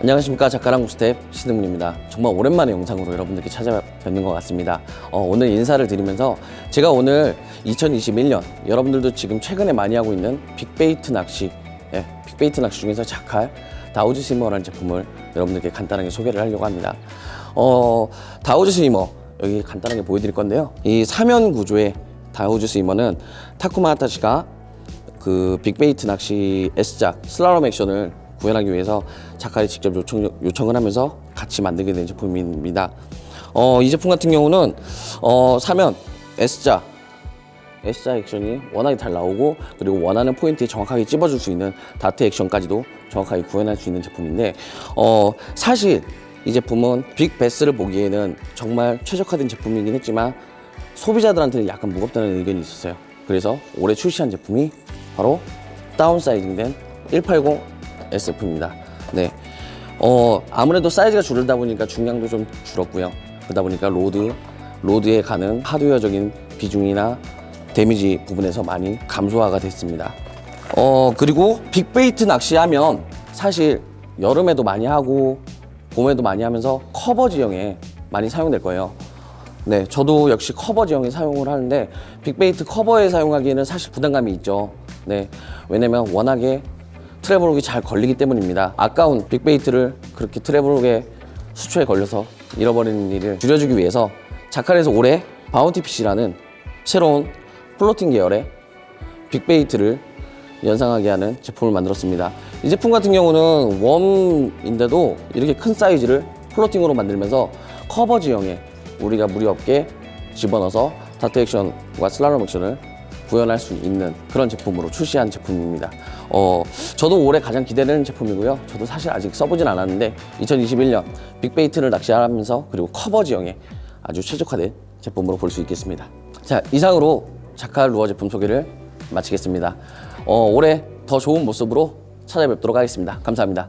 안녕하십니까 작가랑 스텝 신흥문입니다. 정말 오랜만에 영상으로 여러분들께 찾아뵙는 것 같습니다. 어, 오늘 인사를 드리면서 제가 오늘 2021년 여러분들도 지금 최근에 많이 하고 있는 빅베이트 낚시, 예, 빅베이트 낚시 중에서 자칼 다우즈 스위머라는 제품을 여러분들께 간단하게 소개를 하려고 합니다. 어, 다우즈 스위머 여기 간단하게 보여드릴 건데요. 이 사면 구조의 다우즈 스위머는 타쿠마 하타시가 그 빅베이트 낚시 S작 슬라롬 액션을 구현하기 위해서 작가에 직접 요청, 요청을 하면서 같이 만들게 된 제품입니다. 어, 이 제품 같은 경우는 어, 사면 S자 S자 액션이 워낙에 잘 나오고 그리고 원하는 포인트에 정확하게 찝어줄 수 있는 다트 액션까지도 정확하게 구현할 수 있는 제품인데 어, 사실 이 제품은 빅 베스를 보기에는 정말 최적화된 제품이긴 했지만 소비자들한테는 약간 무겁다는 의견이 있었어요. 그래서 올해 출시한 제품이 바로 다운사이징된 180 SF입니다. 네. 어, 아무래도 사이즈가 줄다 보니까 중량도 좀 줄었고요. 그러다 보니까 로드, 로드에 가는 하드웨어적인 비중이나 데미지 부분에서 많이 감소화가 됐습니다. 어, 그리고 빅베이트 낚시하면 사실 여름에도 많이 하고 봄에도 많이 하면서 커버 지형에 많이 사용될 거예요. 네, 저도 역시 커버 지형에 사용을 하는데 빅베이트 커버에 사용하기에는 사실 부담감이 있죠. 네, 왜냐면 워낙에 트래블록이 잘 걸리기 때문입니다. 아까운 빅베이트를 그렇게 트래블록에 수초에 걸려서 잃어버리는 일을 줄여주기 위해서 자칼에서 올해 바운티 피시라는 새로운 플로팅 계열의 빅베이트를 연상하게 하는 제품을 만들었습니다. 이 제품 같은 경우는 웜인데도 이렇게 큰 사이즈를 플로팅으로 만들면서 커버 지형에 우리가 무리 없게 집어넣어서 다트 액션과 슬라롬 액션을 구현할 수 있는 그런 제품으로 출시한 제품입니다. 어, 저도 올해 가장 기대되는 제품이고요. 저도 사실 아직 써보진 않았는데 2021년 빅베이트를 낚시하면서 그리고 커버 지형에 아주 최적화된 제품으로 볼 수 있겠습니다. 자, 이상으로 자칼 루어 제품 소개를 마치겠습니다. 어, 올해 더 좋은 모습으로 찾아뵙도록 하겠습니다. 감사합니다.